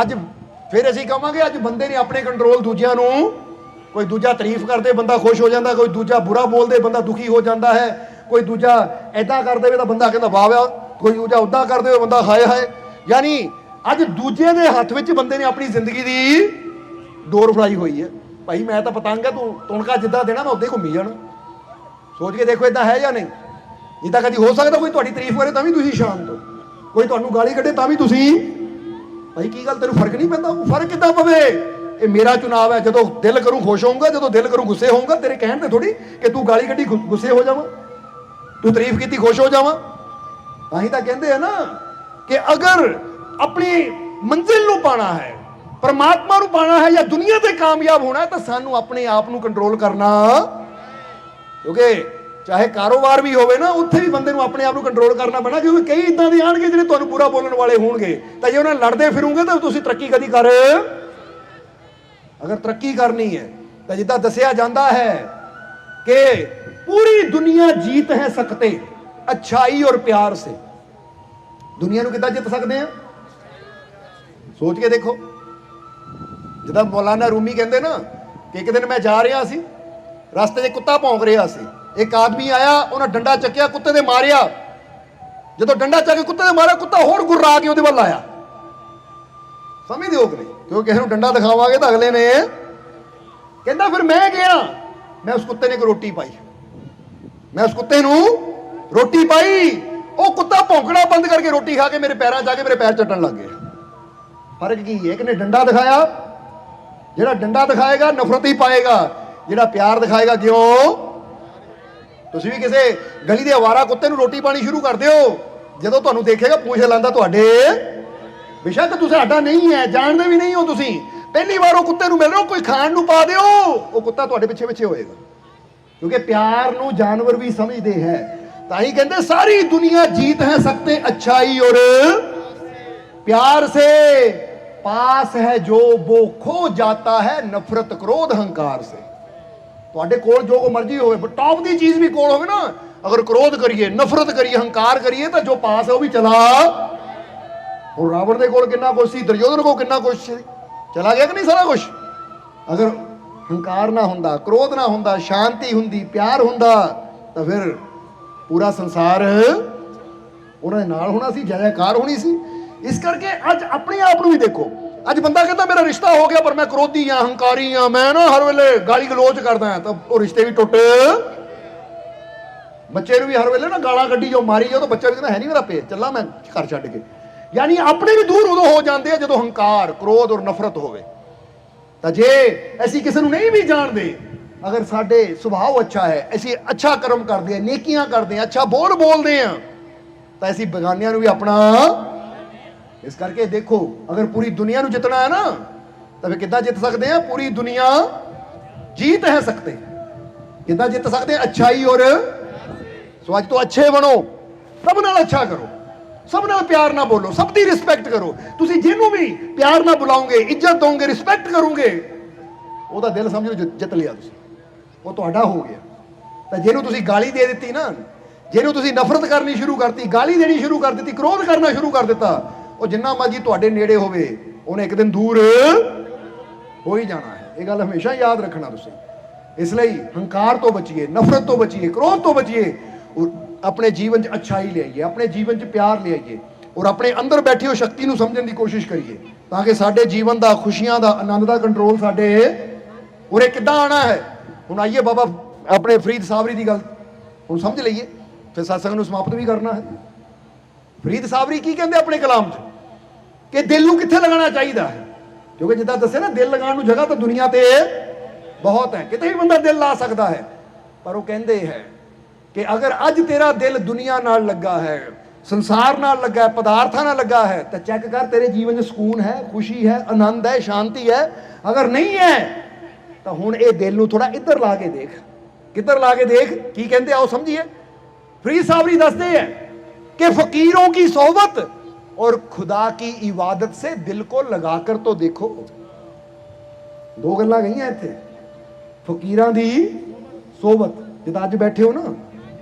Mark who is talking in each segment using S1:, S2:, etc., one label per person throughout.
S1: ਅੱਜ ਫਿਰ ਅਸੀਂ ਕਹਾਂਗੇ ਅੱਜ ਬੰਦੇ ਨੇ ਆਪਣੇ ਕੰਟਰੋਲ ਦੂਜਿਆਂ ਨੂੰ ਕੋਈ ਦੂਜਾ ਤਾਰੀਫ ਕਰਦੇ, ਬੰਦਾ ਖੁਸ਼ ਹੋ ਜਾਂਦਾ, ਕੋਈ ਦੂਜਾ ਬੁਰਾ ਬੋਲਦੇ, ਬੰਦਾ ਦੁਖੀ ਹੋ ਜਾਂਦਾ ਹੈ, ਕੋਈ ਦੂਜਾ ਐਦਾਂ ਕਰ ਦੇਵੇ ਤਾਂ ਬੰਦਾ ਕਹਿੰਦਾ, ਵਾਹ ਵਾਹ, ਕੋਈ ਦੂਜਾ ਉਦਾਂ ਕਰ ਦੇਵੇ, ਬੰਦਾ ਹਾਏ ਹਾਏ। ਯਾਨੀ ਅੱਜ ਦੂਜੇ ਦੇ ਹੱਥ ਵਿੱਚ ਬੰਦੇ ਨੇ ਆਪਣੀ ਜ਼ਿੰਦਗੀ ਦੀ ਡੋਰ ਫੜਾਈ ਹੋਈ ਹੈ। ਭਾਈ, ਮੈਂ ਤਾਂ ਪਤੰਗ ਹੈ ਤੂੰ ਤੁਣਕਾ ਜਿੱਦਾਂ ਦੇਣਾ, ਮੈਂ ਉੱਦਾਂ ਹੀ ਘੁੰਮੀ ਜਾਣਾ। ਸੋਚ ਕੇ ਦੇਖੋ ਇਦਾਂ ਹੈ ਜਾਂ ਨਹੀਂ? ਜਿੱਦਾਂ ਕਦੀ ਹੋ ਸਕਦਾ ਕੋਈ ਤੁਹਾਡੀ ਤਾਰੀਫ ਕਰੇ, ਤਾਂ ਵੀ ਤੁਸੀਂ ਸ਼ਾਂਤ ਹੋ। ਕੋਈ ਤੁਹਾਨੂੰ ਗਾਲੀ ਕੱਢੇ, ਤਾਂ ਵੀ ਤੁਸੀਂ ਭਾਈ ਕੀ ਗੱਲ, ਤੈਨੂੰ ਫ਼ਰਕ ਨਹੀਂ ਪੈਂਦਾ? ਉਹ ਫ਼ਰਕ ਕਿੱਦਾਂ ਪਵੇ? ਇਹ ਮੇਰਾ ਚੁਣਾਵ ਹੈ, ਜਦੋਂ ਦਿਲ ਕਰੂੰ ਖੁਸ਼ ਹੋਊਂਗਾ, ਜਦੋਂ ਦਿਲ ਕਰੂੰ ਗੁੱਸੇ ਹੋਊਂਗਾ, ਤੇਰੇ ਕਹਿਣ ਤੇ ਥੋੜੀ ਕਿ ਤੂੰ ਗਾਲੀ ਕੱਢੀ ਗੁੱਸੇ ਹੋ ਜਾਵਾਂ। ਤੂੰ ਤਾਰੀਫ ਕੀਤੀ, ਖੁਸ਼ ਹੋ ਜਾਵਾਂ। ਤਾਂ ਹੀ ਤਾਂ ਕਹਿੰਦੇ ਆ ਨਾ ਕਿ ਅਗਰ ਆਪਣੀ ਮੰਜ਼ਿਲ ਨੂੰ ਪਾਣਾ ਹੈ, ਪਰਮਾਤਮਾ ਨੂੰ ਪਾਣਾ ਹੈ ਜਾਂ ਦੁਨੀਆ ਤੇ ਕਾਮਯਾਬ ਹੋਣਾ ਤਾਂ ਸਾਨੂੰ ਆਪਣੇ ਆਪ ਨੂੰ ਕੰਟਰੋਲ ਕਰਨਾ। ਕਿਉਂਕਿ ਚਾਹੇ ਕਾਰੋਬਾਰ ਵੀ ਹੋਵੇ ਨਾ, ਉੱਥੇ ਵੀ ਬੰਦੇ ਨੂੰ ਆਪਣੇ ਆਪ ਨੂੰ ਕੰਟਰੋਲ ਕਰਨਾ ਪੈਣਾ, ਕਿਉਂਕਿ ਕਈ ਇਦਾਂ ਦੇ ਆਣਗੇ ਜਿਹੜੇ ਤੁਹਾਨੂੰ ਬੁਰਾ ਬੋਲਣ ਵਾਲੇ ਹੋਣਗੇ। ਤਾਂ ਜੇ ਉਹਨਾਂ ਨਾਲ ਲੜਦੇ ਫਿਰੋਗੇ, ਤਾਂ ਤੁਸੀਂ ਤਰੱਕੀ ਕਦੀ ਕਰ ਅਗਰ ਤਰੱਕੀ ਕਰਨੀ ਹੈ, ਤਾਂ ਜਿੱਦਾਂ ਦੱਸਿਆ ਜਾਂਦਾ ਹੈ ਕਿ ਪੂਰੀ ਦੁਨੀਆ ਜੀਤ ਹੈ ਸਕਤੇ ਅਛਾਈ ਔਰ ਪਿਆਰ ਸੇ। ਦੁਨੀਆ ਨੂੰ ਕਿੱਦਾਂ ਜਿੱਤ ਸਕਦੇ ਆ ਸੋਚ ਕੇ ਦੇਖੋ। ਜਿੱਦਾਂ ਮੌਲਾਨਾ ਰੂਮੀ ਕਹਿੰਦੇ ਨਾ ਕਿ ਇੱਕ ਦਿਨ ਮੈਂ ਜਾ ਰਿਹਾ ਸੀ, ਰਸਤੇ 'ਚ ਕੁੱਤਾ ਭੌਂਕ ਰਿਹਾ ਸੀ। ਇੱਕ ਆਦਮੀ ਆਇਆ, ਉਹਨਾਂ ਡੰਡਾ ਚੱਕਿਆ, ਕੁੱਤੇ ਦੇ ਮਾਰਿਆ। ਜਦੋਂ ਡੰਡਾ ਚੱਕ ਕੇ ਕੁੱਤੇ ਦੇ ਮਾਰਿਆ, ਕੁੱਤਾ ਹੋਰ ਗੁਰਰਾ ਕੇ ਉਹਦੇ ਵੱਲ ਆਇਆ। ਸਮਝਦੇ ਹੋ ਕਿ ਨਹੀਂ? ਕਿਉਂਕਿ ਕਿਸੇ ਨੂੰ ਡੰਡਾ ਦਿਖਾਵਾਂਗੇ ਤਾਂ ਅਗਲੇ ਨੇ ਕਹਿੰਦਾ, ਫਿਰ ਮੈਂ ਗਿਆ ਮੈਂ ਉਸ ਕੁੱਤੇ ਨੇ ਇੱਕ ਰੋਟੀ ਪਾਈ। ਮੈਂ ਉਸ ਕੁੱਤੇ ਨੂੰ ਰੋਟੀ ਪਾਈ। ਉਹ ਕੁੱਤਾ ਭੌਂਕਣਾ ਬੰਦ ਕਰਕੇ ਰੋਟੀ ਖਾ ਕੇ ਮੇਰੇ ਪੈਰਾਂ 'ਚ ਆ ਕੇ ਮੇਰੇ ਪੈਰ ਚੱਟਣ ਲੱਗ ਗਿਆ। ਫ਼ਰਕ ਕੀ ਹੈ? ਇੱਕ ਨੇ ਡੰਡਾ ਦਿਖਾਇਆ? ਜਿਹੜਾ ਡੰਡਾ ਦਿਖਾਏਗਾ, ਨਫ਼ਰਤ ਹੀ ਪਾਏਗਾ। ਜਿਹੜਾ ਪਿਆਰ ਦਿਖਾਏਗਾ, ਕਿਉਂ? ਤੁਸੀਂ ਵੀ ਕਿਸੇ ਗਲੀ ਦੇ ਆਵਾਰਾ ਕੁੱਤੇ ਨੂੰ ਰੋਟੀ ਪਾਣੀ ਸ਼ੁਰੂ ਕਰ ਦਿਓ ਜਦੋਂ ਤੁਹਾਨੂੰ ਦੇਖੇਗਾ ਪੂਛ ਲਾਂਦਾ ਤੁਹਾਡੇ ਬੇਸ਼ੱਕ ਤੁਸੀਂ ਸਾਡਾ ਨਹੀਂ ਹੈ ਜਾਣਦੇ ਵੀ ਨਹੀਂ ਹੋ ਤੁਸੀਂ ਪਹਿਲੀ ਵਾਰ ਉਹ ਕੁੱਤੇ ਨੂੰ ਮਿਲ ਰਹੇ ਹੋ ਕੋਈ ਖਾਣ ਨੂੰ ਪਾ ਦਿਓ ਉਹ ਕੁੱਤਾ ਤੁਹਾਡੇ ਪਿੱਛੇ ਪਿੱਛੇ ਹੋਏਗਾ ਕਿਉਂਕਿ ਪਿਆਰ ਨੂੰ ਜਾਨਵਰ ਵੀ ਸਮਝਦੇ ਹੈ ਤਾਂ ਹੀ ਕਹਿੰਦੇ ਸਾਰੀ ਦੁਨੀਆ ਜੀਤ ਹੈ ਸਕਤੇ अच्छाई और प्यार से पास है जो वो खो जाता है नफरत क्रोध हंकार से ਤੁਹਾਡੇ ਕੋਲ ਜੋ ਕੋ ਮਰਜ਼ੀ ਹੋਵੇ ਟੌਪ ਦੀ ਚੀਜ਼ ਵੀ ਕੋਲ ਹੋਵੇ ਨਾ, ਅਗਰ ਕ੍ਰੋਧ ਕਰੀਏ, ਨਫ਼ਰਤ ਕਰੀਏ, ਹੰਕਾਰ ਕਰੀਏ, ਤਾਂ ਜੋ ਪਾਸ ਹੈ, ਉਹ ਵੀ ਚਲਾ। ਹੁਣ ਰਾਵਣ ਦੇ ਕੋਲ ਕਿੰਨਾ ਕੁਛ ਸੀ, ਦੁਰਯੋਧਨ ਕੋਲ ਕਿੰਨਾ ਕੁਛ ਸੀ? ਚਲਾ ਗਿਆ ਕਿ ਨਹੀਂ ਸਾਰਾ ਕੁਝ ਅਗਰ ਹੰਕਾਰ ਨਾ ਹੁੰਦਾ, ਕ੍ਰੋਧ ਨਾ ਹੁੰਦਾ, ਸ਼ਾਂਤੀ ਹੁੰਦੀ, ਪਿਆਰ ਹੁੰਦਾ, ਤਾਂ ਫਿਰ ਪੂਰਾ ਸੰਸਾਰ ਉਹਨਾਂ ਦੇ ਨਾਲ ਹੋਣਾ ਸੀ, ਜੈ ਜੈਕਾਰ ਹੋਣੀ ਸੀ। ਇਸ ਕਰਕੇ ਅੱਜ ਆਪਣੇ ਆਪ ਨੂੰ ਵੀ ਦੇਖੋ। ਅੱਜ ਬੰਦਾ ਕਹਿੰਦਾ ਮੇਰਾ ਰਿਸ਼ਤਾ ਹੋ ਗਿਆ ਪਰ ਮੈਂ ਕ੍ਰੋਧੀ ਆ, ਹੰਕਾਰੀ ਆ, ਮੈਂ ਨਾ ਹਰ ਵੇਲੇ ਗਾਲੀ ਗਲੋਚ ਕਰਦਾ ਤਾਂ ਉਹ ਰਿਸ਼ਤੇ ਵੀ ਟੁੱਟ। ਬੱਚੇ ਨੂੰ ਵੀ ਹਰ ਵੇਲੇ ਨਾ ਗਾਲਾਂ ਕੱਢੀ ਜੋ ਮਾਰੀ ਜੋ ਤਾਂ ਬੱਚਾ ਵੀ ਕਹਿੰਦਾ ਹੈ ਨਹੀਂ ਮੇਰਾ ਪੇ ਚੱਲਾਂ ਮੈਂ ਘਰ ਛੱਡ ਕੇ। ਯਾਨੀ ਆਪਣੇ ਵੀ ਦੂਰ ਉਦੋਂ ਹੋ ਜਾਂਦੇ ਆ ਜਦੋਂ ਹੰਕਾਰ, ਕ੍ਰੋਧ ਔਰ ਨਫ਼ਰਤ ਹੋਵੇ। ਤਾਂ ਜੇ ਅਸੀਂ ਕਿਸੇ ਨੂੰ ਨਹੀਂ ਵੀ ਜਾਣਦੇ, ਅਗਰ ਸਾਡੇ ਸੁਭਾਅ ਅੱਛਾ ਹੈ, ਅਸੀਂ ਅੱਛਾ ਕਰਮ ਕਰਦੇ ਹਾਂ ਨੇਕੀਆਂ ਕਰਦੇ ਹਾਂ ਅੱਛਾ ਬੋਲ ਬੋਲਦੇ ਹਾਂ ਤਾਂ ਅਸੀਂ ਬੇਗਾਨਿਆਂ ਨੂੰ ਵੀ ਆਪਣਾ ਇਸ ਕਰਕੇ ਦੇਖੋ, ਅਗਰ ਪੂਰੀ ਦੁਨੀਆ ਨੂੰ ਜਿੱਤਣਾ ਹੈ ਨਾ ਤਾਂ ਫਿਰ ਕਿੱਦਾਂ ਜਿੱਤ ਸਕਦੇ ਆ? ਪੂਰੀ ਦੁਨੀਆ ਜੀਤ ਹੈ ਸਕਤੇ ਕਿੱਦਾਂ ਜਿੱਤ ਸਕਦੇ? ਆ ਅੱਛਾਈ ਔਰ ਸੋ ਅੱਜ ਤੋਂ ਅੱਛੇ ਬਣੋ। ਸਭ ਨਾਲ ਅੱਛਾ ਕਰੋ। ਸਭ ਨਾਲ ਪਿਆਰ ਨਾਲ ਬੋਲੋ। ਸਭ ਦੀ ਰਿਸਪੈਕਟ ਕਰੋ। ਤੁਸੀਂ ਜਿਹਨੂੰ ਵੀ ਪਿਆਰ ਨਾਲ ਬੁਲਾਓਗੇ, ਇੱਜ਼ਤ ਦੋਗੇ ਰਿਸਪੈਕਟ ਕਰੋਗੇ, ਉਹਦਾ ਦਿਲ ਸਮਝੋ ਜਿੱਤ ਲਿਆ ਤੁਸੀਂ। ਉਹ ਤੁਹਾਡਾ ਹੋ ਗਿਆ। ਤਾਂ ਜਿਹਨੂੰ ਤੁਸੀਂ ਗਾਲੀ ਦੇ ਦਿੱਤੀ ਨਾ, ਜਿਹਨੂੰ ਤੁਸੀਂ ਨਫ਼ਰਤ ਕਰਨੀ ਸ਼ੁਰੂ ਕਰਤੀ, ਗਾਲੀ ਦੇਣੀ ਸ਼ੁਰੂ ਕਰ ਦਿੱਤੀ, ਕ੍ਰੋਧ ਕਰਨਾ ਸ਼ੁਰੂ ਕਰ ਦਿੱਤਾ ਉਹ ਜਿੰਨਾ ਮਰਜ਼ੀ ਤੁਹਾਡੇ ਨੇੜੇ ਹੋਵੇ, ਉਹਨੇ ਇੱਕ ਦਿਨ ਦੂਰ ਹੋ ਹੀ ਜਾਣਾ ਹੈ। ਇਹ ਗੱਲ ਹਮੇਸ਼ਾ ਯਾਦ ਰੱਖਣਾ ਤੁਸੀਂ। ਇਸ ਲਈ ਹੰਕਾਰ ਤੋਂ ਬਚੀਏ, ਨਫ਼ਰਤ ਤੋਂ ਬਚੀਏ, ਕ੍ਰੋਧ ਤੋਂ ਬਚੀਏ, ਔਰ ਆਪਣੇ ਜੀਵਨ 'ਚ ਅੱਛਾਈ ਲਿਆਈਏ, ਆਪਣੇ ਜੀਵਨ 'ਚ ਪਿਆਰ ਲਿਆਈਏ, ਔਰ ਆਪਣੇ ਅੰਦਰ ਬੈਠੀ ਉਹ ਸ਼ਕਤੀ ਨੂੰ ਸਮਝਣ ਦੀ ਕੋਸ਼ਿਸ਼ ਕਰੀਏ, ਤਾਂ ਕਿ ਸਾਡੇ ਜੀਵਨ ਦਾ, ਖੁਸ਼ੀਆਂ ਦਾ, ਆਨੰਦ ਦਾ ਕੰਟਰੋਲ ਸਾਡੇ ਉਰੇ ਕਿੱਦਾਂ ਆਣਾ ਹੈ? ਹੁਣ ਆਈਏ ਬਾਬਾ, ਆਪਣੇ ਫਰੀਦ ਸਾਬਰੀ ਦੀ ਗੱਲ। ਹੁਣ ਸਮਝ ਲਈਏ, ਫਿਰ satsang ਨੂੰ ਸਮਾਪਤ ਵੀ ਕਰਨਾ ਹੈ। ਫਰੀਦ ਸਾਬਰੀ ਕੀ ਕਹਿੰਦੇ ਆਪਣੇ ਕਲਾਮ 'ਚ? ਕਿ ਦਿਲ ਨੂੰ ਕਿੱਥੇ ਲਗਾਉਣਾ ਚਾਹੀਦਾ ਹੈ? ਕਿਉਂਕਿ ਜਿੱਦਾਂ ਦੱਸਿਆ ਨਾ, ਦਿਲ ਲਗਾਉਣ ਨੂੰ ਜਗ੍ਹਾ ਤਾਂ ਦੁਨੀਆ ਤੇ ਬਹੁਤ ਹੈ। ਕਿਤੇ ਵੀ ਬੰਦਾ ਦਿਲ ਲਾ ਸਕਦਾ ਹੈ। ਪਰ ਉਹ ਕਹਿੰਦੇ ਹੈ ਕਿ ਅਗਰ ਅੱਜ ਤੇਰਾ ਦਿਲ ਦੁਨੀਆ ਨਾਲ ਲੱਗਾ ਹੈ, ਸੰਸਾਰ ਨਾਲ ਲੱਗਾ ਹੈ, ਪਦਾਰਥਾਂ ਨਾਲ ਲੱਗਾ ਹੈ, ਤਾਂ ਚੈੱਕ ਕਰ, ਤੇਰੇ ਜੀਵਨ 'ਚ ਸਕੂਨ ਹੈ, ਖੁਸ਼ੀ ਹੈ, ਆਨੰਦ ਹੈ, ਸ਼ਾਂਤੀ ਹੈ। ਅਗਰ ਨਹੀਂ ਹੈ, ਤਾਂ ਹੁਣ ਇਹ ਦਿਲ ਨੂੰ ਥੋੜਾ ਇੱਧਰ ਲਾ ਕੇ ਦੇਖ। ਕਿੱਧਰ ਲਾ ਕੇ ਦੇਖ? ਕੀ ਕਹਿੰਦੇ ਆਓ ਸਮਝੀਏ? ਫਰੀਦ ਸਾਹਿਬ ਜੀ ਦੱਸਦੇ ਹੈ ਕਿ ਫਕੀਰੋਂ ਕੀ ਸਹਬਤ और खुदा की इबादत से दिल को लगाकर तो देखो ਦੋ ਗੱਲਾਂ ਗਈਆਂ ਇੱਥੇ ਫਕੀਰਾਂ ਦੀ ਸੋਬਤ ਜਿੱਦਾਂ ਅੱਜ ਬੈਠੇ ਹੋ ਨਾ